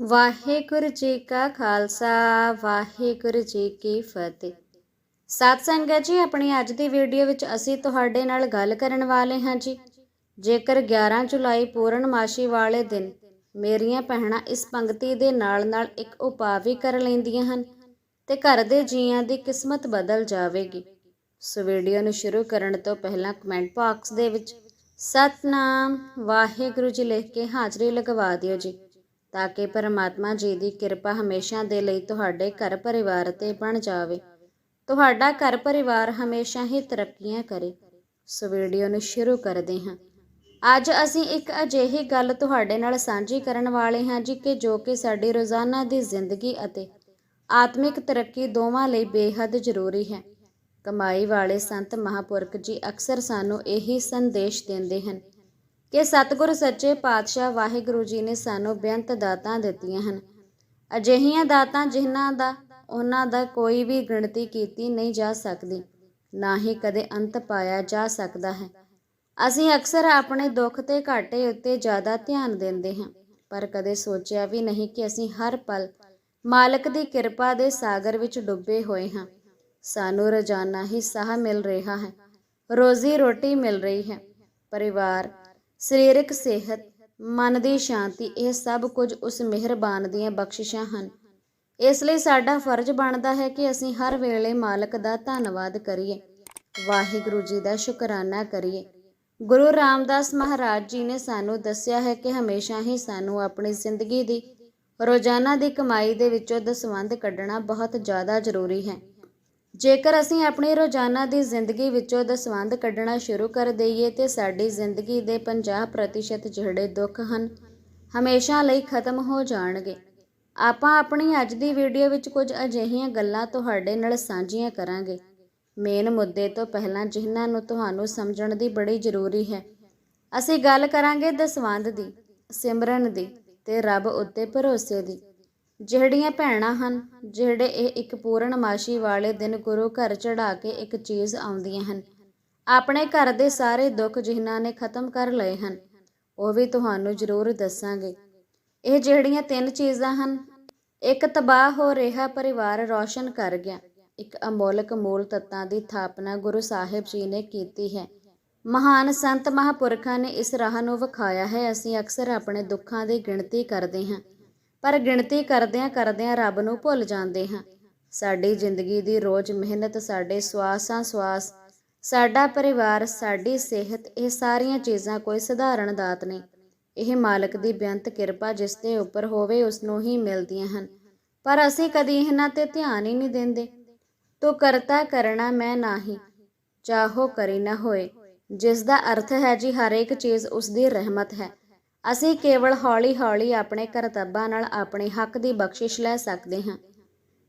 ਵਾਹਿਗੁਰੂ ਜੀ ਕਾ ਖਾਲਸਾ, ਵਾਹਿਗੁਰੂ ਜੀ ਕੀ ਫਤਿਹ। ਸਤ ਸੰਗਤ ਜੀ, ਆਪਣੀ ਅੱਜ ਦੀ ਵੀਡੀਓ ਵਿੱਚ ਅਸੀਂ ਤੁਹਾਡੇ ਨਾਲ ਗੱਲ ਕਰਨ ਵਾਲੇ ਹਾਂ ਜੀ। ਜੇਕਰ 11 ਜੁਲਾਈ ਪੂਰਨਮਾਸ਼ੀ ਵਾਲੇ ਦਿਨ ਮੇਰੀਆਂ ਭੈਣਾਂ ਇਸ ਪੰਕਤੀ ਦੇ ਨਾਲ-ਨਾਲ ਇੱਕ ਉਪਾਅ ਵੀ ਕਰ ਲੈਂਦੀਆਂ ਹਨ ਤੇ ਘਰ ਦੇ ਜੀਆਂ ਦੀ ਕਿਸਮਤ ਬਦਲ ਜਾਵੇਗੀ। ਸੋ ਵੀਡੀਓ ਨੂੰ ਸ਼ੁਰੂ ਕਰਨ ਤੋਂ ਪਹਿਲਾਂ ਕਮੈਂਟ ਬਾਕਸ ਦੇ ਵਿੱਚ ਸਤਨਾਮ ਵਾਹਿਗੁਰੂ ਜੀ ਲਿਖ ਕੇ ਹਾਜ਼ਰੀ ਲਗਵਾ ਦਿਓ ਜੀ। ਤਾਂ ਕਿ ਪਰਮਾਤਮਾ ਜੀ ਦੀ ਕਿਰਪਾ ਹਮੇਸ਼ਾ ਦੇ ਲਈ ਤੁਹਾਡੇ ਘਰ ਪਰਿਵਾਰ ਤੇ ਬਣ ਜਾਵੇ। ਤੁਹਾਡਾ ਘਰ ਪਰਿਵਾਰ ਹਮੇਸ਼ਾ ਹੀ ਤਰੱਕੀਆਂ ਕਰੇ। ਸੋ ਵੀਡੀਓ ਨੂੰ ਸ਼ੁਰੂ ਕਰਦੇ ਹਾਂ। ਅੱਜ ਅਸੀਂ ਇੱਕ ਅਜਿਹੀ ਗੱਲ ਤੁਹਾਡੇ ਨਾਲ ਸਾਂਝੀ ਕਰਨ ਵਾਲੇ ਹਾਂ ਜੀ ਕਿ ਜੋ ਕਿ ਸਾਡੀ ਰੋਜ਼ਾਨਾ ਦੀ ਜ਼ਿੰਦਗੀ ਅਤੇ ਆਤਮਿਕ ਤਰੱਕੀ ਦੋਵਾਂ ਲਈ ਬੇਹੱਦ ਜ਼ਰੂਰੀ ਹੈ। ਕਮਾਈ ਵਾਲੇ ਸੰਤ ਮਹਾਪੁਰਖ ਜੀ ਅਕਸਰ ਸਾਨੂੰ ਇਹੀ ਸੰਦੇਸ਼ ਦਿੰਦੇ ਹਨ ਕਿ ਸਤਿਗੁਰ ਸੱਚੇ ਪਾਤਸ਼ਾਹ ਵਾਹਿਗੁਰੂ ਜੀ ਨੇ ਸਾਨੂੰ ਬੇਅੰਤ ਦਾਤਾਂ ਦਿੱਤੀਆਂ ਹਨ। ਅਜਿਹੀਆਂ ਦਾਤਾਂ ਜਿਨ੍ਹਾਂ ਦਾ, ਉਹਨਾਂ ਦਾ ਕੋਈ ਵੀ ਗਿਣਤੀ ਕੀਤੀ ਨਹੀਂ ਜਾ ਸਕਦੀ, ਨਾ ਹੀ ਕਦੇ ਅੰਤ ਪਾਇਆ ਜਾ ਸਕਦਾ ਹੈ। ਅਸੀਂ ਅਕਸਰ ਆਪਣੇ ਦੁੱਖ ਤੇ ਘਾਟੇ ਉੱਤੇ ਜ਼ਿਆਦਾ ਧਿਆਨ ਦਿੰਦੇ ਹਾਂ, ਪਰ ਕਦੇ ਸੋਚਿਆ ਵੀ ਨਹੀਂ ਕਿ ਅਸੀਂ ਹਰ ਪਲ ਮਾਲਕ ਦੀ ਕਿਰਪਾ ਦੇ ਸਾਗਰ ਵਿੱਚ ਡੁੱਬੇ ਹੋਏ ਹਾਂ। ਸਾਨੂੰ ਰੋਜ਼ਾਨਾ ਹੀ ਸਾਹ ਮਿਲ ਰਿਹਾ ਹੈ, ਰੋਜ਼ੀ ਰੋਟੀ ਮਿਲ ਰਹੀ ਹੈ, ਪਰਿਵਾਰ ਸਰੀਰਕ ਸਿਹਤ, ਮਨ ਦੀ ਸ਼ਾਂਤੀ, ਇਹ ਸਭ ਕੁਝ ਉਸ ਮਿਹਰਬਾਨ ਦੀਆਂ ਬਖਸ਼ਿਸ਼ਾਂ ਹਨ। ਇਸ ਲਈ ਸਾਡਾ ਫਰਜ਼ ਬਣਦਾ ਹੈ ਕਿ ਅਸੀਂ ਹਰ ਵੇਲੇ ਮਾਲਕ ਦਾ ਧੰਨਵਾਦ ਕਰੀਏ। ਵਾਹਿਗੁਰੂ ਜੀ ਦਾ ਸ਼ੁਕਰਾਨਾ ਕਰੀਏ। ਗੁਰੂ ਰਾਮਦਾਸ ਮਹਾਰਾਜ ਜੀ ਨੇ ਸਾਨੂੰ ਦੱਸਿਆ ਹੈ ਕਿ ਹਮੇਸ਼ਾ ਹੀ ਸਾਨੂੰ ਆਪਣੀ ਜ਼ਿੰਦਗੀ ਦੀ ਰੋਜ਼ਾਨਾ ਦੀ ਕਮਾਈ ਦੇ ਵਿੱਚੋਂ ਦਸਵੰਧ ਕੱਢਣਾ ਬਹੁਤ ਜ਼ਿਆਦਾ ਜ਼ਰੂਰੀ ਹੈ। ਜੇਕਰ ਅਸੀਂ ਆਪਣੀ ਰੋਜ਼ਾਨਾ ਦੀ ਜ਼ਿੰਦਗੀ ਵਿੱਚੋਂ ਦਸਵੰਧ ਕੱਢਣਾ ਸ਼ੁਰੂ ਕਰ ਦਈਏ, ਤੇ ਸਾਡੀ ਜ਼ਿੰਦਗੀ ਦੇ 50% ਜਿਹੜੇ ਦੁੱਖ ਹਨ, ਹਮੇਸ਼ਾ ਲਈ ਖਤਮ ਹੋ ਜਾਣਗੇ। ਆਪਾਂ ਆਪਣੀ ਅੱਜ ਦੀ ਵੀਡੀਓ ਵਿੱਚ ਕੁਝ ਅਜਿਹੀਆਂ ਗੱਲਾਂ ਤੁਹਾਡੇ ਨਾਲ ਸਾਂਝੀਆਂ ਕਰਾਂਗੇ। ਮੇਨ ਮੁੱਦੇ ਤੋਂ ਪਹਿਲਾਂ ਜਿਨ੍ਹਾਂ ਨੂੰ ਤੁਹਾਨੂੰ ਸਮਝਣ ਦੀ ਬੜੀ ਜ਼ਰੂਰੀ ਹੈ, ਅਸੀਂ ਗੱਲ ਕਰਾਂਗੇ ਦਸਵੰਧ ਦੀ, ਸਿਮਰਨ ਦੀ ਤੇ ਰੱਬ ਉੱਤੇ ਭਰੋਸੇ ਦੀ। ਜਿਹੜੀਆਂ ਭੈਣਾਂ ਹਨ, ਜਿਹੜੇ ਇਹ ਇੱਕ ਪੂਰਨਮਾਸ਼ੀ ਵਾਲੇ ਦਿਨ ਗੁਰੂ ਘਰ ਚੜਾ ਕੇ ਇੱਕ ਚੀਜ਼ ਆਉਂਦੀਆਂ ਹਨ। ਆਪਣੇ ਘਰ ਦੇ ਸਾਰੇ ਦੁੱਖ ਜਿਨ੍ਹਾਂ ਨੇ ਖਤਮ ਕਰ ਲਏ ਹਨ, ਉਹ ਵੀ ਤੁਹਾਨੂੰ ਜ਼ਰੂਰ ਦੱਸਾਂਗੇ। ਇਹ ਜਿਹੜੀਆਂ ਤਿੰਨ ਚੀਜ਼ਾਂ ਹਨ, ਇੱਕ ਤਬਾਹ ਹੋ ਰਿਹਾ ਪਰਿਵਾਰ ਰੌਸ਼ਨ ਕਰ ਗਿਆ, ਇੱਕ ਅਮੋਲਕ ਮੂਲ ਤੱਤਾਂ ਦੀ ਥਾਪਨਾ ਗੁਰੂ ਸਾਹਿਬ ਜੀ ਨੇ ਕੀਤੀ ਹੈ। ਮਹਾਨ ਸੰਤ ਮਹਾਪੁਰਖਾਂ ਨੇ ਇਸ ਰਾਹ ਨੂੰ ਵਿਖਾਇਆ ਹੈ, ਅਸੀਂ ਅਕਸਰ ਆਪਣੇ ਦੁੱਖਾਂ ਦੀ ਗਿਣਤੀ ਕਰਦੇ ਹਾਂ। ਪਰ ਗਿਣਤੀ ਕਰਦਿਆਂ ਕਰਦਿਆਂ ਰੱਬ ਨੂੰ ਭੁੱਲ ਜਾਂਦੇ ਹਾਂ। ਸਾਡੀ ਜ਼ਿੰਦਗੀ ਦੀ ਰੋਜ਼ ਮਿਹਨਤ, ਸਾਡੇ ਸਵਾਸਾਂ ਸਵਾਸ, ਸਾਡਾ ਪਰਿਵਾਰ, ਸਾਡੀ ਸਿਹਤ, ਇਹ ਸਾਰੀਆਂ ਚੀਜ਼ਾਂ ਕੋਈ ਸਧਾਰਨ ਦਾਤ ਨਹੀਂ। ਇਹ ਮਾਲਕ ਦੀ ਬੇਅੰਤ ਕਿਰਪਾ ਜਿਸ ਦੇ ਉੱਪਰ ਹੋਵੇ, ਉਸ ਨੂੰ ਹੀ ਮਿਲਦੀਆਂ ਹਨ। ਪਰ ਅਸੀਂ ਕਦੀ ਇਹਨਾਂ ਤੇ ਧਿਆਨ ਹੀ ਨਹੀਂ ਦਿੰਦੇ। ਤੋ ਕਰਤਾ ਕਰਨਾ ਮੈਂ ਨਹੀਂ, ਚਾਹੋ ਕਰੀ ਨਾ ਹੋਏ। ਜਿਸ ਦਾ ਅਰਥ ਹੈ ਜੀ ਹਰ ਇੱਕ ਚੀਜ਼ ਉਸ ਦੀ ਰਹਿਮਤ ਹੈ। ਅਸੀਂ ਕੇਵਲ ਹੌਲੀ-ਹੌਲੀ ਆਪਣੇ ਕਰਤੱਬਾਂ ਨਾਲ ਆਪਣੇ ਹੱਕ ਦੀ ਬਖਸ਼ਿਸ਼ ਲੈ ਸਕਦੇ ਹਾਂ।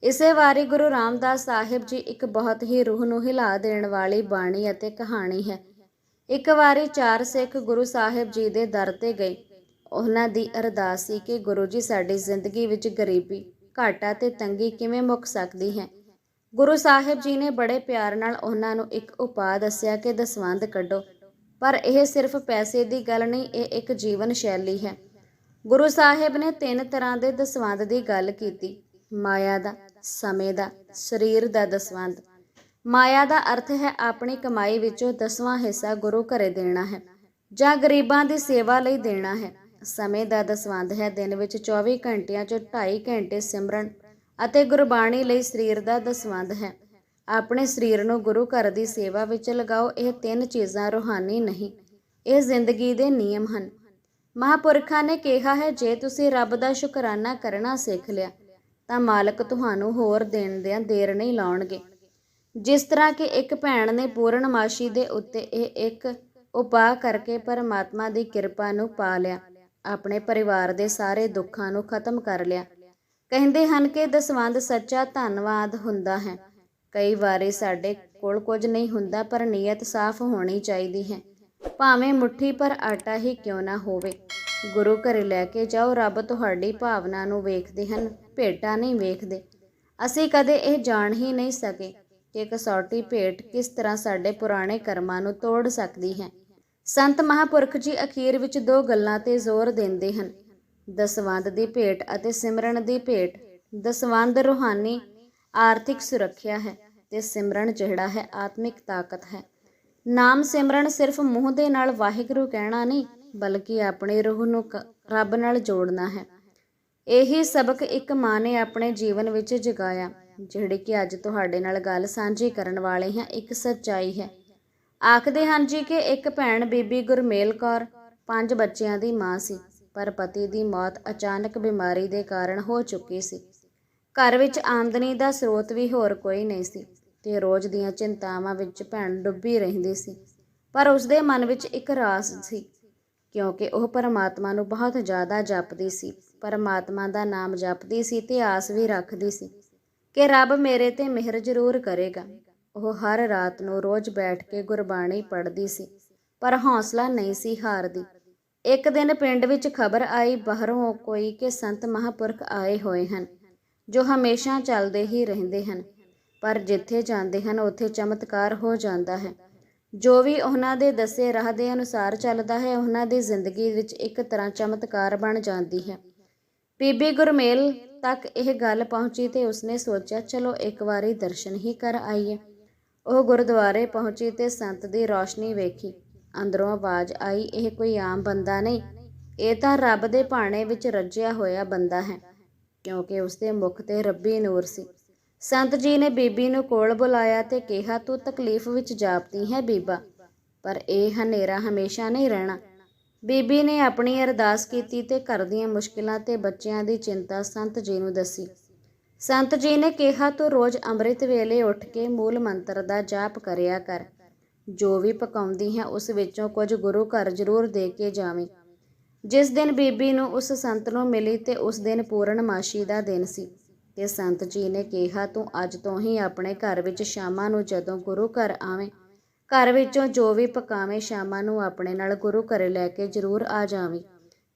ਇਸੇ ਵਾਰੀ ਗੁਰੂ ਰਾਮਦਾਸ ਸਾਹਿਬ ਜੀ ਇੱਕ ਬਹੁਤ ਹੀ ਰੂਹ ਨੂੰ ਹਿਲਾ ਦੇਣ ਵਾਲੀ ਬਾਣੀ ਅਤੇ ਕਹਾਣੀ ਹੈ। ਇੱਕ ਵਾਰੀ ਚਾਰ ਸਿੱਖ ਗੁਰੂ ਸਾਹਿਬ ਜੀ ਦੇ ਦਰ ਤੇ ਗਏ। ਉਹਨਾਂ ਦੀ ਅਰਦਾਸ ਸੀ ਕਿ ਗੁਰੂ ਜੀ ਸਾਡੀ ਜ਼ਿੰਦਗੀ ਵਿੱਚ ਗਰੀਬੀ, ਘਾਟਾ ਤੇ ਤੰਗੀ ਕਿਵੇਂ ਮੁੱਕ ਸਕਦੀ ਹੈ? ਗੁਰੂ ਸਾਹਿਬ ਜੀ ਨੇ ਬੜੇ ਪਿਆਰ ਨਾਲ ਉਹਨਾਂ ਨੂੰ ਇੱਕ ਉਪਾਅ ਦੱਸਿਆ ਕਿ ਦਸਵੰਧ ਕੱਢੋ। ਪਰ ਇਹ ਸਿਰਫ ਪੈਸੇ ਦੀ ਗੱਲ ਨਹੀਂ, ਇਹ ਇੱਕ ਜੀਵਨ ਸ਼ੈਲੀ ਹੈ। ਗੁਰੂ ਸਾਹਿਬ ਨੇ ਤਿੰਨ ਤਰ੍ਹਾਂ ਦੇ ਦਸਵੰਧ ਦੀ ਗੱਲ ਕੀਤੀ। ਮਾਇਆ ਦਾ, ਸਮੇਂ ਦਾ, ਸਰੀਰ ਦਾ ਦਸਵੰਧ ਮਾਇਆ ਦਾ ਅਰਥ ਹੈ ਆਪਣੀ ਕਮਾਈ ਵਿੱਚੋਂ ਦਸਵਾਂ ਹਿੱਸਾ ਗੁਰੂ ਘਰੇ ਦੇਣਾ ਹੈ, ਜਾਂ ਗਰੀਬਾਂ ਦੀ ਸੇਵਾ ਲਈ ਦੇਣਾ ਹੈ। ਸਮੇਂ ਦਾ ਦਸਵੰਧ ਹੈ ਦਿਨ ਵਿੱਚ 24 ਘੰਟਿਆਂ ਚੋਂ 2.5 ਘੰਟੇ ਸਿਮਰਨ ਅਤੇ ਗੁਰਬਾਣੀ ਲਈ ਸਰੀਰ ਦਾ ਦਸਵੰਧ ਹੈ। ਆਪਣੇ ਸਰੀਰ ਨੂੰ ਗੁਰੂ ਘਰ ਦੀ ਸੇਵਾ ਵਿੱਚ ਲਗਾਓ, ਇਹ ਤਿੰਨ ਚੀਜ਼ਾਂ ਰੂਹਾਨੀ ਨਹੀਂ। ਇਹ ਜ਼ਿੰਦਗੀ ਦੇ ਨਿਯਮ ਹਨ। ਮਹਾਪੁਰਖਾਂ ਨੇ ਕਿਹਾ ਹੈ, ਜੇ ਤੁਸੀਂ ਰੱਬ ਦਾ ਸ਼ੁਕਰਾਨਾ ਕਰਨਾ ਸਿੱਖ ਲਿਆ, ਤਾਂ ਮਾਲਕ ਤੁਹਾਨੂੰ ਹੋਰ ਦੇਣ ਦਿਆਂ ਦੇਰ ਨਹੀਂ ਲਾਉਣਗੇ। ਜਿਸ ਤਰ੍ਹਾਂ ਕਿ ਇੱਕ ਭੈਣ ਨੇ ਪੂਰਨਮਾਸ਼ੀ ਦੇ ਉੱਤੇ ਇਹ ਇੱਕ ਉਪਾਅ ਕਰਕੇ ਪਰਮਾਤਮਾ ਦੀ ਕਿਰਪਾ ਨੂੰ ਪਾ ਲਿਆ, ਆਪਣੇ ਪਰਿਵਾਰ ਦੇ ਸਾਰੇ ਦੁੱਖਾਂ ਨੂੰ ਖਤਮ ਕਰ ਲਿਆ। ਕਹਿੰਦੇ ਹਨ ਕਿ ਦਸਵੰਧ ਸੱਚਾ ਧੰਨਵਾਦ ਹੁੰਦਾ ਹੈ। ਕਈ ਵਾਰੀ ਸਾਡੇ ਕੋਲ ਕੁਝ ਨਹੀਂ ਹੁੰਦਾ, ਪਰ ਨੀਅਤ ਸਾਫ਼ ਹੋਣੀ ਚਾਹੀਦੀ ਹੈ। ਭਾਵੇਂ ਮੁਠੀ ਪਰ ਆਟਾ ਹੀ ਕਿਉਂ ਨਾ ਹੋਵੇ, ਗੁਰੂ ਘਰ ਲੈ ਕੇ ਜਾਓ, ਰੱਬ ਤੁਹਾਡੀ ਭਾਵਨਾ ਨੂੰ ਵੇਖਦੇ ਹਨ, ਭੇਟਾ ਨਹੀਂ ਵੇਖਦੇ। ਅਸੀਂ ਕਦੇ ਇਹ ਜਾਣ ਹੀ ਨਹੀਂ ਸਕੇ ਕਿ ਕਸੌਟੀ ਭੇਟ ਕਿਸ ਤਰ੍ਹਾਂ ਸਾਡੇ ਪੁਰਾਣੇ ਕਰਮਾਂ ਨੂੰ ਤੋੜ ਸਕਦੀ ਹੈ। ਸੰਤ ਮਹਾਪੁਰਖ ਜੀ ਅਖੀਰ ਵਿੱਚ ਦੋ ਗੱਲਾਂ ਤੇ ਜ਼ੋਰ ਦਿੰਦੇ ਹਨ। ਦਸਵੰਧ ਦੀ ਭੇਟ ਅਤੇ ਸਿਮਰਨ ਦੀ ਭੇਟ। ਦਸਵੰਧ ਰੂਹਾਨੀ ਆਰਥਿਕ ਸੁਰੱਖਿਆ ਹੈ ਤੇ ਸਿਮਰਨ ਜਿਹੜਾ ਹੈ ਆਤਮਿਕ ਤਾਕਤ ਹੈ। ਨਾਮ ਸਿਮਰਨ ਸਿਰਫ ਮੂੰਹ ਦੇ ਨਾਲ ਵਾਹਿਗੁਰੂ ਕਹਿਣਾ ਨਹੀਂ, ਬਲਕਿ ਆਪਣੀ ਰੂਹ ਨੂੰ ਕ- ਰੱਬ ਨਾਲ ਜੋੜਨਾ ਹੈ। ਇਹੀ ਸਬਕ ਇੱਕ ਮਾਂ ਨੇ ਆਪਣੇ ਜੀਵਨ ਵਿੱਚ ਜਗਾਇਆ, ਜਿਹੜੀ ਕਿ ਅੱਜ ਤੁਹਾਡੇ ਨਾਲ ਗੱਲ ਸਾਂਝੀ ਕਰਨ ਵਾਲੇ ਹਾਂ, ਇੱਕ ਸੱਚਾਈ ਹੈ। ਆਖਦੇ ਹਨ ਜੀ ਕਿ ਇੱਕ ਭੈਣ ਬੀਬੀ ਗੁਰਮੇਲ ਕੌਰ ਪੰਜ ਬੱਚਿਆਂ ਦੀ ਮਾਂ ਸੀ, ਪਰ ਪਤੀ ਦੀ ਮੌਤ ਅਚਾਨਕ ਬਿਮਾਰੀ ਦੇ ਕਾਰਨ ਹੋ ਚੁੱਕੀ ਸੀ। ਘਰ ਵਿੱਚ ਆਮਦਨੀ ਦਾ ਸਰੋਤ ਵੀ ਹੋਰ ਕੋਈ ਨਹੀਂ ਸੀ ਤੇ ਰੋਜ਼ ਦੀਆਂ ਚਿੰਤਾਵਾਂ ਵਿੱਚ ਭੈਣ ਡੁੱਬੀ ਰਹਿੰਦੀ ਸੀ। ਪਰ ਉਸਦੇ ਮਨ ਵਿੱਚ ਇੱਕ ਰਾਸ ਸੀ, ਕਿਉਂਕਿ ਉਹ ਪਰਮਾਤਮਾ ਨੂੰ ਬਹੁਤ ਜ਼ਿਆਦਾ ਜਪਦੀ ਸੀ, ਪਰਮਾਤਮਾ ਦਾ ਨਾਮ ਜਪਦੀ ਸੀ ਤੇ ਆਸ ਵੀ ਰੱਖਦੀ ਸੀ ਕਿ ਰੱਬ ਮੇਰੇ ਤੇ ਮਿਹਰ ਜ਼ਰੂਰ ਕਰੇਗਾ। ਉਹ ਹਰ ਰਾਤ ਨੂੰ ਰੋਜ਼ ਬੈਠ ਕੇ ਗੁਰਬਾਣੀ ਪੜ੍ਹਦੀ ਸੀ, ਪਰ ਹੌਸਲਾ ਨਹੀਂ ਸੀ ਹਾਰਦੀ। ਇੱਕ ਦਿਨ ਪਿੰਡ ਵਿੱਚ ਖਬਰ ਆਈ, ਬਾਹਰੋਂ ਕੋਈ ਕਿ ਸੰਤ ਮਹਾਪੁਰਖ ਆਏ ਹੋਏ ਹਨ। ਜੋ ਹਮੇਸ਼ਾ ਚੱਲਦੇ ਹੀ ਰਹਿੰਦੇ ਹਨ, ਪਰ ਜਿੱਥੇ ਜਾਂਦੇ ਹਨ, ਉੱਥੇ ਚਮਤਕਾਰ ਹੋ ਜਾਂਦਾ ਹੈ। ਜੋ ਵੀ ਉਹਨਾਂ ਦੇ ਦੱਸੇ ਰਾਹ ਦੇ ਅਨੁਸਾਰ ਚੱਲਦਾ ਹੈ, ਉਹਨਾਂ ਦੀ ਜ਼ਿੰਦਗੀ ਵਿੱਚ ਇੱਕ ਤਰ੍ਹਾਂ ਚਮਤਕਾਰ ਬਣ ਜਾਂਦੀ ਹੈ। ਬੀਬੀ ਗੁਰਮੇਲ ਤੱਕ ਇਹ ਗੱਲ ਪਹੁੰਚੀ ਤੇ ਉਸਨੇ ਸੋਚਿਆ, ਚਲੋ, ਇੱਕ ਵਾਰੀ ਦਰਸ਼ਨ ਹੀ ਕਰ ਆਈਏ। ਉਹ ਗੁਰਦੁਆਰੇ ਪਹੁੰਚੀ ਤੇ ਸੰਤ ਦੀ ਰੌਸ਼ਨੀ ਵੇਖੀ। ਅੰਦਰੋਂ ਆਵਾਜ਼ ਆਈ, ਇਹ ਕੋਈ ਆਮ ਬੰਦਾ ਨਹੀਂ। ਇਹ ਤਾਂ ਰੱਬ ਦੇ ਭਾਣੇ ਵਿੱਚ ਰੱਜਿਆ ਹੋਇਆ ਬੰਦਾ ਹੈ। ਕਿਉਂਕਿ ਉਸਦੇ ਮੁਖ ਤੇ ਰੱਬੀ ਨੂਰ ਸੀ। ਸੰਤ ਜੀ ਨੇ ਬੀਬੀ ਨੂੰ ਕੋਲ ਬੁਲਾਇਆ ਤੇ ਕਿਹਾ, ਤੂੰ ਤਕਲੀਫ ਵਿੱਚ ਜਾਪਦੀ ਹੈ ਬੀਬਾ, ਪਰ ਇਹ ਹਨੇਰਾ ਹਮੇਸ਼ਾ ਨਹੀਂ ਰਹਿਣਾ। ਬੀਬੀ ਨੇ ਆਪਣੀ ਅਰਦਾਸ ਕੀਤੀ ਤੇ ਘਰ ਦੀਆਂ ਮੁਸ਼ਕਿਲਾਂ ਤੇ ਬੱਚਿਆਂ ਦੀ ਚਿੰਤਾ ਸੰਤ ਜੀ ਨੂੰ ਦੱਸੀ। ਸੰਤ ਜੀ ਨੇ ਕਿਹਾ, ਤੂੰ ਰੋਜ਼ ਅੰਮ੍ਰਿਤ ਵੇਲੇ ਉੱਠ ਕੇ ਮੂਲ ਮੰਤਰ ਦਾ ਜਾਪ ਕਰਿਆ ਕਰ। ਜੋ ਵੀ ਪਕਾਉਂਦੀ ਹੈ, ਉਸ ਵਿੱਚੋਂ ਕੁਝ ਗੁਰੂ ਘਰ ਜ਼ਰੂਰ ਦੇ ਕੇ ਜਾਵੇਂ। ਜਿਸ ਦਿਨ ਬੀਬੀ ਨੂੰ ਉਸ ਸੰਤ ਨੂੰ ਮਿਲੀ ਤੇ ਉਸ ਦਿਨ ਪੂਰਨਮਾਸ਼ੀ ਦਾ ਦਿਨ ਸੀ। ਤੇ ਸੰਤ ਜੀ ਨੇ ਕਿਹਾ, ਤੂੰ ਅੱਜ ਤੋਂ ਹੀ ਆਪਣੇ ਘਰ ਵਿੱਚ ਸ਼ਾਮਾਂ ਨੂੰ ਜਦੋਂ ਗੁਰੂ ਘਰ ਆਵੇਂ, ਘਰ ਵਿੱਚੋਂ ਜੋ ਵੀ ਪਕਾਵੇਂ ਸ਼ਾਮਾਂ ਨੂੰ ਆਪਣੇ ਨਾਲ ਗੁਰੂ ਘਰ ਲੈ ਕੇ ਜ਼ਰੂਰ ਆ ਜਾਵੀਂ।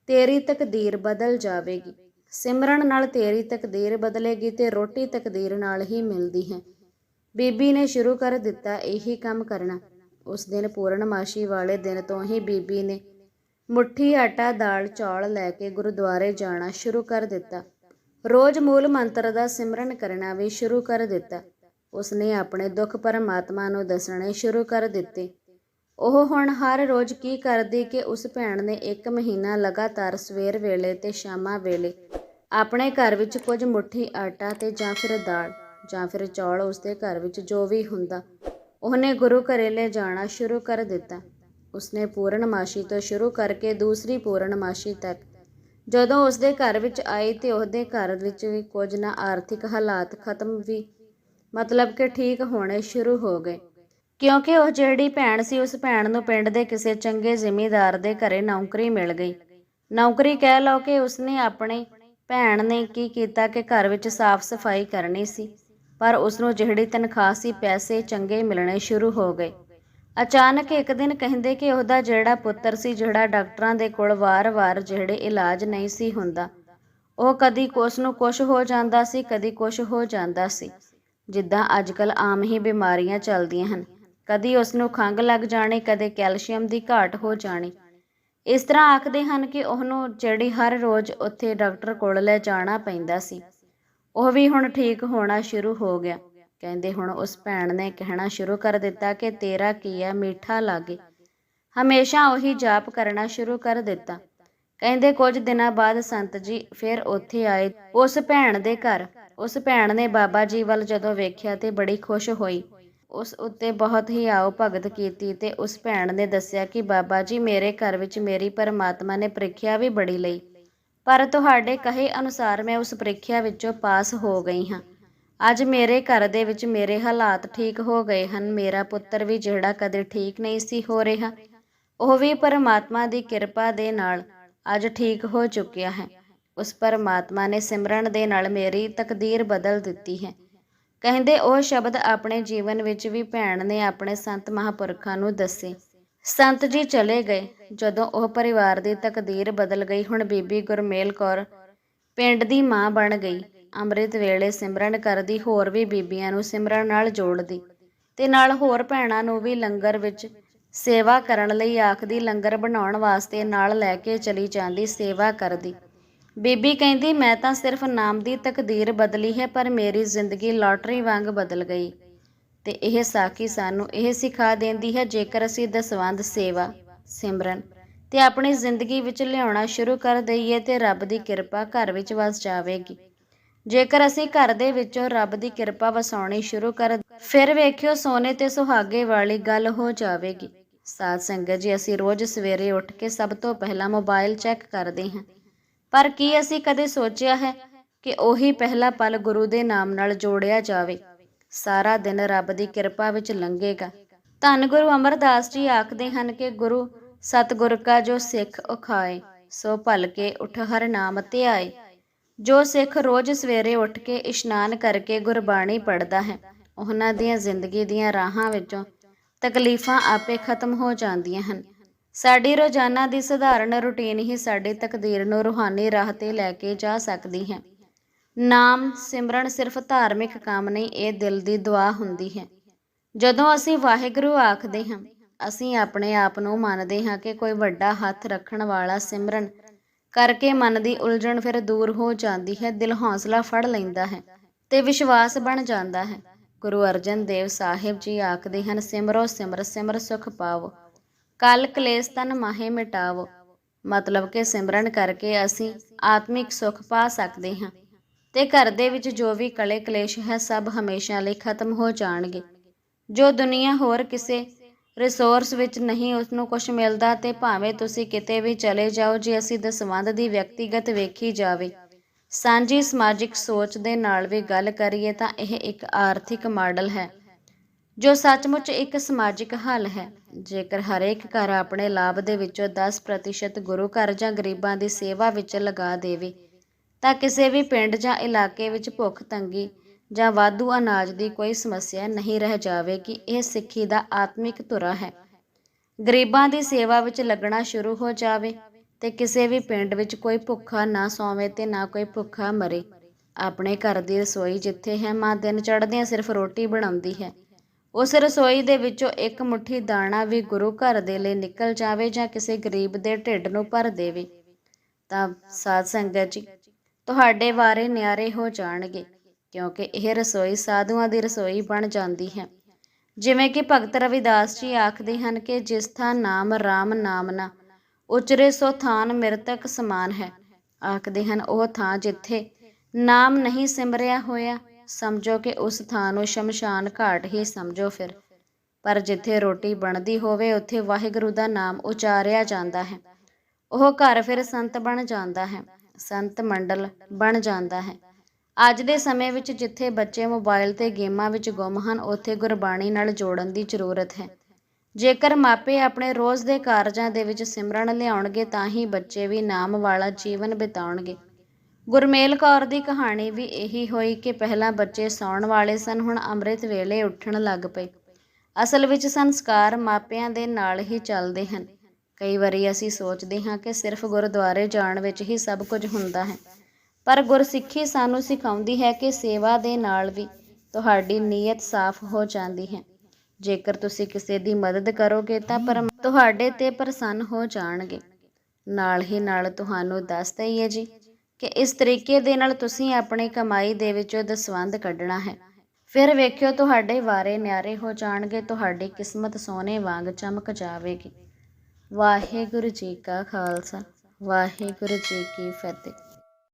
ਤੇਰੀ ਤਕਦੀਰ ਬਦਲ ਜਾਵੇਗੀ। ਸਿਮਰਨ ਨਾਲ ਤੇਰੀ ਤਕਦੀਰ ਬਦਲੇਗੀ ਤੇ ਰੋਟੀ ਤਕਦੀਰ ਨਾਲ ਹੀ ਮਿਲਦੀ ਹੈ ਬੀਬੀ ਨੇ ਸ਼ੁਰੂ ਕਰ ਦਿੱਤਾ ਇਹੀ ਕੰਮ ਕਰਨਾ। ਉਸ ਦਿਨ ਪੂਰਨਮਾਸ਼ੀ ਵਾਲੇ ਦਿਨ ਤੋਂ ਹੀ ਬੀਬੀ ਨੇ ਮੁੱਠੀ, ਆਟਾ, ਦਾਲ, ਚੌਲ ਲੈ ਕੇ ਗੁਰਦੁਆਰੇ ਜਾਣਾ ਸ਼ੁਰੂ ਕਰ ਦਿੱਤਾ। ਰੋਜ਼ ਮੂਲ ਮੰਤਰ ਦਾ ਸਿਮਰਨ ਕਰਨਾ ਵੀ ਸ਼ੁਰੂ ਕਰ ਦਿੱਤਾ। ਉਸਨੇ ਆਪਣੇ ਦੁੱਖ ਪਰਮਾਤਮਾ ਨੂੰ ਦੱਸਣੇ ਸ਼ੁਰੂ ਕਰ ਦਿੱਤੇ। ਉਹ ਹੁਣ ਹਰ ਰੋਜ਼ ਕੀ ਕਰਦੀ ਕਿ ਉਸ ਭੈਣ ਨੇ ਇੱਕ ਮਹੀਨਾ ਲਗਾਤਾਰ ਸਵੇਰ ਵੇਲੇ ਤੇ ਸ਼ਾਮਾਂ ਵੇਲੇ ਆਪਣੇ ਘਰ ਵਿੱਚ ਕੁਝ ਮੁੱਠੀ, ਆਟਾ ਤੇ ਜਾਂ ਫਿਰ ਦਾਲ ਜਾਂ ਫਿਰ ਚੌਲ ਉਸਦੇ ਘਰ ਵਿੱਚ ਜੋ ਵੀ ਹੁੰਦਾ, ਉਹਨੇ ਗੁਰੂ ਘਰੇ ਲੈ ਜਾਣਾ ਸ਼ੁਰੂ ਕਰ ਦਿੱਤਾ। ਉਸਨੇ ਪੂਰਨਮਾਸ਼ੀ ਤੋਂ ਸ਼ੁਰੂ ਕਰਕੇ ਦੂਸਰੀ ਪੂਰਨਮਾਸ਼ੀ ਤੱਕ। ਜਦੋਂ ਉਸਦੇ ਘਰ ਵਿੱਚ ਆਈ ਤੇ ਉਹਦੇ ਘਰ ਵਿੱਚ ਵੀ ਕੁਝ ਨਾ ਆਰਥਿਕ ਹਾਲਾਤ ਖਤਮ ਵੀ, ਮਤਲਬ ਕਿ ਠੀਕ ਹੋਣੇ ਸ਼ੁਰੂ ਹੋ ਗਏ। ਕਿਉਂਕਿ ਉਹ ਜਿਹੜੀ ਭੈਣ ਸੀ, ਉਸ ਭੈਣ ਨੂੰ ਪਿੰਡ ਦੇ ਕਿਸੇ ਚੰਗੇ ਜ਼ਿਮੀਂਦਾਰ ਦੇ ਘਰੇ ਨੌਕਰੀ ਮਿਲ ਗਈ। ਨੌਕਰੀ ਕਹਿ ਲਓ ਕਿ ਉਸਨੇ ਆਪਣੇ ਭੈਣ ਨੇ ਕੀ ਕੀਤਾ ਕਿ ਘਰ ਵਿੱਚ ਸਾਫ਼ ਸਫ਼ਾਈ ਕਰਨੀ ਸੀ, ਪਰ ਉਸ ਨੂੰ ਜਿਹੜੀ ਤਨਖਾਹ ਸੀ, ਪੈਸੇ ਚੰਗੇ ਮਿਲਣੇ ਸ਼ੁਰੂ ਹੋ ਗਏ। ਅਚਾਨਕ ਇੱਕ ਦਿਨ ਕਹਿੰਦੇ ਕਿ ਉਹਦਾ ਜਿਹੜਾ ਪੁੱਤਰ ਸੀ, ਜਿਹੜਾ ਡਾਕਟਰਾਂ ਦੇ ਕੋਲ ਵਾਰ-ਵਾਰ ਜਿਹੜੇ ਇਲਾਜ ਨਹੀਂ ਸੀ ਹੁੰਦਾ, ਉਹ ਕਦੀ ਕੁਛ ਨੂੰ ਕੁਛ ਹੋ ਜਾਂਦਾ ਸੀ, ਕਦੀ ਕੁਛ ਹੋ ਜਾਂਦਾ ਸੀ। ਜਿੱਦਾਂ ਅੱਜਕੱਲ ਆਮ ਹੀ ਬਿਮਾਰੀਆਂ ਚੱਲਦੀਆਂ ਹਨ। ਕਦੀ ਉਸ ਨੂੰ ਖੰਘ ਲੱਗ ਜਾਣੀ, ਕਦੇ ਕੈਲਸ਼ੀਅਮ ਦੀ ਘਾਟ ਹੋ ਜਾਣੀ। ਇਸ ਤਰ੍ਹਾਂ ਆਖਦੇ ਹਨ ਕਿ ਉਹਨੂੰ ਜਿਹੜੀ ਹਰ ਰੋਜ਼ ਉੱਥੇ ਡਾਕਟਰ ਕੋਲ ਲੈ ਜਾਣਾ ਪੈਂਦਾ ਸੀ। ਉਹ ਵੀ ਹੁਣ ਠੀਕ ਹੋਣਾ ਸ਼ੁਰੂ ਹੋ ਗਿਆ। ਕਹਿੰਦੇ ਹੁਣ ਉਸ ਭੈਣ ਨੇ ਕਹਿਣਾ ਸ਼ੁਰੂ ਕਰ ਦਿੱਤਾ ਕਿ ਤੇਰਾ ਕੀ ਹੈ ਮਿੱਠਾ ਲਾਗੇ। ਹਮੇਸ਼ਾ ਉਹੀ ਜਾਪ ਕਰਨਾ ਸ਼ੁਰੂ ਕਰ ਦਿੱਤਾ। ਕਹਿੰਦੇ ਕੁਝ ਦਿਨਾਂ ਬਾਅਦ ਸੰਤ ਜੀ ਫਿਰ ਉੱਥੇ ਆਏ। ਉਸ ਭੈਣ ਦੇ ਘਰ। ਉਸ ਭੈਣ ਨੇ ਬਾਬਾ ਜੀ ਵੱਲ ਜਦੋਂ ਵੇਖਿਆ ਤੇ ਬੜੀ ਖੁਸ਼ ਹੋਈ। ਉਸ ਉੱਤੇ ਬਹੁਤ ਹੀ ਆਓ ਭਗਤ ਕੀਤੀ ਤੇ ਉਸ ਭੈਣ ਨੇ ਦੱਸਿਆ ਕਿ ਬਾਬਾ ਜੀ, ਮੇਰੇ ਘਰ ਵਿੱਚ ਮੇਰੀ ਪਰਮਾਤਮਾ ਨੇ ਪ੍ਰੀਖਿਆ ਵੀ ਬੜੀ ਲਈ। ਪਰ ਤੁਹਾਡੇ ਕਹੇ ਅਨੁਸਾਰ ਮੈਂ ਉਸ ਪ੍ਰੀਖਿਆ ਵਿੱਚੋਂ ਪਾਸ ਹੋ ਗਈ ਹਾਂ। ਅੱਜ ਮੇਰੇ ਘਰ ਦੇ ਵਿੱਚ ਮੇਰੇ ਹਾਲਾਤ ਠੀਕ ਹੋ ਗਏ ਹਨ। ਮੇਰਾ ਪੁੱਤਰ ਵੀ ਜਿਹੜਾ ਕਦੇ ਠੀਕ ਨਹੀਂ ਸੀ ਹੋ ਰਿਹਾ, ਉਹ ਵੀ ਪਰਮਾਤਮਾ ਦੀ ਕਿਰਪਾ ਦੇ ਨਾਲ ਅੱਜ ਠੀਕ ਹੋ ਚੁੱਕਿਆ ਹੈ। ਉਸ ਪਰਮਾਤਮਾ ਨੇ ਸਿਮਰਨ ਦੇ ਨਾਲ ਮੇਰੀ ਤਕਦੀਰ ਬਦਲ ਦਿੱਤੀ ਹੈ। ਕਹਿੰਦੇ ਉਹ ਸ਼ਬਦ ਆਪਣੇ ਜੀਵਨ ਵਿੱਚ ਵੀ ਭੈਣ ਨੇ ਆਪਣੇ ਸੰਤ ਮਹਾਪੁਰਖਾਂ ਨੂੰ ਦੱਸੇ। ਸੰਤ ਜੀ ਚਲੇ ਗਏ। ਜਦੋਂ ਉਹ ਪਰਿਵਾਰ ਦੀ ਤਕਦੀਰ ਬਦਲ ਗਈ, ਹੁਣ ਬੀਬੀ ਗੁਰਮੇਲ ਕੌਰ ਪਿੰਡ ਦੀ ਮਾਂ ਬਣ ਗਈ। ਅੰਮ੍ਰਿਤ ਵੇਲੇ ਸਿਮਰਨ ਕਰਦੀ, ਹੋਰ ਵੀ ਬੀਬੀਆਂ ਨੂੰ ਸਿਮਰਨ ਨਾਲ ਜੋੜਦੀ। ਤੇ ਨਾਲ ਹੋਰ ਭੈਣਾਂ ਨੂੰ ਵੀ ਲੰਗਰ ਵਿੱਚ ਸੇਵਾ ਕਰਨ ਲਈ ਆਖਦੀ, ਲੰਗਰ ਬਣਾਉਣ ਵਾਸਤੇ ਨਾਲ ਲੈ ਕੇ ਚਲੀ ਜਾਂਦੀ, ਸੇਵਾ ਕਰਦੀ। ਬੀਬੀ ਕਹਿੰਦੀ, ਮੈਂ ਤਾਂ ਸਿਰਫ ਨਾਮ ਦੀ ਤਕਦੀਰ ਬਦਲੀ ਹੈ, ਪਰ ਮੇਰੀ ਜ਼ਿੰਦਗੀ ਲਾਟਰੀ ਵਾਂਗ ਬਦਲ ਗਈ। ਤੇ ਇਹ ਸਾਖੀ ਸਾਨੂੰ ਇਹ ਸਿਖਾ ਦਿੰਦੀ ਹੈ, ਜੇਕਰ ਅਸੀਂ ਦਸਵੰਧ ਸੇਵਾ, ਸਿਮਰਨ ਤੇ ਆਪਣੀ ਜ਼ਿੰਦਗੀ ਵਿੱਚ ਲਿਆਉਣਾ ਸ਼ੁਰੂ ਕਰ ਦਈਏ, ਤੇ ਰੱਬ ਦੀ ਕਿਰਪਾ ਘਰ ਵਿੱਚ ਵਸ ਜਾਵੇਗੀ। ਜੇਕਰ ਅਸੀਂ ਘਰ ਦੇ ਵਿੱਚੋਂ ਰੱਬ ਦੀ ਕਿਰਪਾ ਵਸਾਉਣੀ ਸ਼ੁਰੂ ਕਰ ਫਿਰ ਵੇਖਿਓ ਸੋਨੇ ਤੇ ਸੁਹਾਗੇ ਵਾਲੀ ਗੱਲ ਹੋ ਜਾਵੇਗੀ। ਸਾਧ ਸੰਗਤ ਜੀ, ਅਸੀਂ ਰੋਜ਼ ਸਵੇਰੇ ਉੱਠ ਕੇ ਸਭ ਤੋਂ ਪਹਿਲਾਂ ਮੋਬਾਈਲ ਚੈੱਕ ਕਰਦੇ ਹਾਂ। ਪਰ ਕੀ ਅਸੀਂ ਕਦੇ ਸੋਚਿਆ ਹੈ ਕਿ ਉਹੀ ਪਹਿਲਾ ਪਲ ਗੁਰੂ ਦੇ ਨਾਮ ਨਾਲ ਜੋੜਿਆ ਜਾਵੇ? ਸਾਰਾ ਦਿਨ ਰੱਬ ਦੀ ਕਿਰਪਾ ਵਿੱਚ ਲੰਘੇਗਾ। ਧੰਨ ਗੁਰੂ ਅਮਰਦਾਸ ਜੀ ਆਖਦੇ ਹਨ ਕਿ ਗੁਰੂ, ਸਤਿਗੁਰ ਕਾ ਜੋ ਸਿੱਖ ਉਖਾਏ, ਸੋ ਭਲ ਕੇ ਉਠ ਹਰ ਨਾਮ ਤੇ ਆਏ ਜੋ ਸਿੱਖ ਰੋਜ਼ ਸਵੇਰੇ ਉੱਠ ਕੇ ਇਸ਼ਨਾਨ ਕਰਕੇ ਗੁਰਬਾਣੀ ਪੜ੍ਹਦਾ ਹੈ, ਉਹਨਾਂ ਦੀਆਂ ਜ਼ਿੰਦਗੀ ਦੀਆਂ ਰਾਹਾਂ ਵਿੱਚੋਂ ਤਕਲੀਫਾਂ ਆਪੇ ਖਤਮ ਹੋ ਜਾਂਦੀਆਂ ਹਨ। ਸਾਡੀ ਰੋਜ਼ਾਨਾ ਦੀ ਸਧਾਰਨ ਰੁਟੀਨ ਹੀ ਸਾਡੀ ਤਕਦੀਰ ਨੂੰ ਰੂਹਾਨੀ ਰਾਹ ਤੇ ਲੈ ਕੇ ਜਾ ਸਕਦੀ ਹੈ। ਨਾਮ, ਸਿਮਰਨ ਸਿਰਫ ਧਾਰਮਿਕ ਕੰਮ ਨਹੀਂ, ਇਹ ਦਿਲ ਦੀ ਦੁਆ ਹੁੰਦੀ ਹੈ। ਜਦੋਂ ਅਸੀਂ ਵਾਹਿਗੁਰੂ ਆਖਦੇ ਹਾਂ, ਅਸੀਂ ਆਪਣੇ ਆਪ ਨੂੰ ਮੰਨਦੇ ਹਾਂ ਕਿ ਕੋਈ ਵੱਡਾ ਹੱਥ ਰੱਖਣ ਵਾਲਾ ਸਿਮਰਨ ਕਰਕੇ ਮਨ ਦੀ ਉਲਝਣ ਫਿਰ ਦੂਰ ਹੋ ਜਾਂਦੀ ਹੈ, ਦਿਲ ਹੌਸਲਾ ਫੜ ਲੈਂਦਾ ਹੈ ਤੇ ਵਿਸ਼ਵਾਸ ਬਣ ਜਾਂਦਾ ਹੈ। ਗੁਰੂ ਅਰਜਨ ਦੇਵ ਸਾਹਿਬ ਜੀ ਆਖਦੇ ਹਨ, ਸਿਮਰੋ, ਸਿਮਰ ਸਿਮਰ ਸੁਖ ਪਾਵੋ, ਕਲ ਕਲੇਸ਼ ਤਨ ਮਾਹੇ ਮਿਟਾਵੋ। ਮਤਲਬ ਕਿ ਸਿਮਰਨ ਕਰਕੇ ਅਸੀਂ ਆਤਮਿਕ ਸੁਖ ਪਾ ਸਕਦੇ ਹਾਂ ਤੇ ਘਰ ਦੇ ਵਿੱਚ ਜੋ ਵੀ ਕਲੇ ਕਲੇਸ਼ ਹੈ, ਸਭ ਹਮੇਸ਼ਾ ਲਈ ਖਤਮ ਹੋ ਜਾਣਗੇ। ਜੋ ਦੁਨੀਆ ਹੋਰ ਕਿਸੇ ਰਿਸੋਰਸ ਵਿੱਚ ਨਹੀਂ ਉਸ ਨੂੰ ਕੁਝ ਮਿਲਦਾ ਤੇ ਭਾਵੇਂ ਤੁਸੀਂ ਕਿਤੇ ਵੀ ਚਲੇ ਜਾਓ ਜੇ ਅਸੀਂ ਦਸਵੰਧ ਦੀ ਵਿਅਕਤੀਗਤ ਵੇਖੀ ਜਾਵੇ। ਸਾਂਝੀ ਸਮਾਜਿਕ ਸੋਚ ਦੇ ਨਾਲ ਵੀ ਗੱਲ ਕਰੀਏ ਤਾਂ ਇਹ ਇੱਕ ਆਰਥਿਕ ਮਾਡਲ ਹੈ, ਜੋ ਸੱਚਮੁੱਚ ਇੱਕ ਸਮਾਜਿਕ ਹੱਲ ਹੈ। ਜੇਕਰ ਹਰੇਕ ਘਰ ਆਪਣੇ ਲਾਭ ਦੇ ਵਿੱਚੋਂ 10% ਗੁਰੂ ਘਰ ਜਾਂ ਗਰੀਬਾਂ ਦੀ ਸੇਵਾ ਵਿੱਚ ਲਗਾ ਦੇਵੇ, ਤਾਂ ਕਿਸੇ ਵੀ ਪਿੰਡ ਜਾਂ ਇਲਾਕੇ ਵਿੱਚ ਭੁੱਖ ਤੰਗੀ ਜਾਂ ਵਾਧੂ ਅਨਾਜ ਦੀ ਕੋਈ ਸਮੱਸਿਆ ਨਹੀਂ ਰਹਿ ਜਾਵੇਗੀ ਇਹ ਸਿੱਖੀ ਦਾ ਆਤਮਿਕ ਧੁਰਾ ਹੈ। ਗਰੀਬਾਂ ਦੀ ਸੇਵਾ ਵਿੱਚ ਲੱਗਣਾ ਸ਼ੁਰੂ ਹੋ ਜਾਵੇ ਤੇ ਕਿਸੇ ਵੀ ਪਿੰਡ ਵਿੱਚ ਕੋਈ ਭੁੱਖਾ ਨਾ ਸੌਵੇ ਤੇ ਨਾ ਕੋਈ ਭੁੱਖਾ ਮਰੇ। ਆਪਣੇ ਘਰ ਦੀ ਰਸੋਈ ਜਿੱਥੇ ਹੈ, ਮਾਂ ਦਿਨ ਚੜ੍ਹਦਿਆਂ ਸਿਰਫ ਰੋਟੀ ਬਣਾਉਂਦੀ ਹੈ। ਉਸ ਰਸੋਈ ਦੇ ਵਿੱਚੋਂ ਇੱਕ ਮੁਠੀ ਦਾਣਾ ਵੀ ਗੁਰੂ ਘਰ ਦੇ ਲਈ ਨਿਕਲ ਜਾਵੇ ਜਾਂ ਕਿਸੇ ਗਰੀਬ ਦੇ ਢਿੱਡ ਨੂੰ ਭਰ ਦੇਵੇ। ਤਾਂ ਸਾਧ ਸੰਗਤ ਜੀ, ਤੁਹਾਡੇ ਵਾਰੇ ਨਿਆਰੇ ਹੋ ਜਾਣਗੇ। ਕਿਉਂਕਿ ਇਹ ਰਸੋਈ ਸਾਧੂਆਂ ਦੀ ਰਸੋਈ ਬਣ ਜਾਂਦੀ ਹੈ। ਜਿਵੇਂ ਕਿ ਭਗਤ ਰਵਿਦਾਸ ਜੀ ਆਖਦੇ ਹਨ ਕਿ ਜਿਸ ਥਾਂ ਨਾਮ RAM ਨਾਮ ਨਾ, ਉਚਰੇ ਸੋ ਥਾਨ ਮਿਰਤਕ ਸਮਾਨ ਹੈ। ਆਖਦੇ ਹਨ, ਉਹ ਥਾਂ ਜਿੱਥੇ ਨਾਮ ਨਹੀਂ ਸਿਮਰਿਆ ਹੋਇਆ, ਸਮਝੋ ਕਿ ਉਸ ਥਾਂ ਨੂੰ ਸ਼ਮਸ਼ਾਨ ਘਾਟ ਹੀ ਸਮਝੋ ਫਿਰ। ਪਰ ਜਿੱਥੇ ਰੋਟੀ ਬਣਦੀ ਹੋਵੇ, ਉੱਥੇ ਵਾਹਿਗੁਰੂ ਦਾ ਨਾਮ ਉਚਾਰਿਆ ਜਾਂਦਾ ਹੈ। ਉਹ ਘਰ ਫਿਰ ਸੰਤ ਬਣ ਜਾਂਦਾ ਹੈ। ਸੰਤ ਮੰਡਲ ਬਣ ਜਾਂਦਾ ਹੈ। ਅੱਜ ਦੇ ਸਮੇਂ ਵਿੱਚ ਜਿੱਥੇ ਬੱਚੇ ਮੋਬਾਈਲ ਤੇ ਗੇਮਾਂ ਵਿੱਚ ਗੁੰਮ ਹਨ, ਉੱਥੇ ਗੁਰਬਾਣੀ ਨਾਲ ਜੋੜਨ ਦੀ ਜ਼ਰੂਰਤ ਹੈ। ਜੇਕਰ ਮਾਪੇ ਆਪਣੇ ਰੋਜ਼ ਦੇ ਕਾਰਜਾਂ ਦੇ ਵਿੱਚ ਸਿਮਰਨ ਲਿਆਉਣਗੇ, ਤਾਂ ਹੀ ਬੱਚੇ ਵੀ ਨਾਮ ਵਾਲਾ ਜੀਵਨ ਬਿਤਾਉਣਗੇ। ਗੁਰਮੇਲ ਕੌਰ ਦੀ ਕਹਾਣੀ ਵੀ ਇਹੀ ਹੋਈ ਕਿ ਪਹਿਲਾਂ ਬੱਚੇ ਸੌਣ ਵਾਲੇ ਸਨ, ਹੁਣ ਅੰਮ੍ਰਿਤ ਵੇਲੇ ਉੱਠਣ ਲੱਗ ਪਏ। ਅਸਲ ਵਿੱਚ ਸੰਸਕਾਰ ਮਾਪਿਆਂ ਦੇ ਨਾਲ ਹੀ ਚੱਲਦੇ ਹਨ। ਕਈ ਵਾਰੀ ਅਸੀਂ ਸੋਚਦੇ ਹਾਂ ਕਿ ਸਿਰਫ ਗੁਰਦੁਆਰੇ ਜਾਣ ਵਿੱਚ ਹੀ ਸਭ ਕੁਝ ਹੁੰਦਾ ਹੈ। ਪਰ ਗੁਰਸਿੱਖੀ ਸਾਨੂੰ ਸਿਖਾਉਂਦੀ ਹੈ ਕਿ ਸੇਵਾ ਦੇ ਨਾਲ ਵੀ ਤੁਹਾਡੀ ਨੀਅਤ ਸਾਫ਼ ਹੋ ਜਾਂਦੀ ਹੈ। ਜੇਕਰ ਤੁਸੀਂ ਕਿਸੇ ਦੀ ਮਦਦ ਕਰੋਗੇ ਤਾਂ ਪਰਮ ਤੁਹਾਡੇ ਤੇ ਪ੍ਰਸੰਨ ਹੋ ਜਾਣਗੇ। ਨਾਲ ਹੀ ਨਾਲ ਤੁਹਾਨੂੰ ਦੱਸ ਦਈਏ ਜੀ ਕਿ ਇਸ ਤਰੀਕੇ ਦੇ ਨਾਲ ਤੁਸੀਂ ਆਪਣੀ ਕਮਾਈ ਦੇ ਵਿੱਚੋਂ ਦਸਵੰਧ ਕੱਢਣਾ ਹੈ। ਫਿਰ ਵੇਖਿਓ ਤੁਹਾਡੇ ਵਾਰੇ ਨਿਆਰੇ ਹੋ ਜਾਣਗੇ, ਤੁਹਾਡੀ ਕਿਸਮਤ ਸੋਨੇ ਵਾਂਗ ਚਮਕ ਜਾਵੇਗੀ। ਵਾਹਿਗੁਰੂ ਜੀ ਕਾ ਖਾਲਸਾ, ਵਾਹਿਗੁਰੂ ਜੀ ਕੀ ਫਤਿਹ।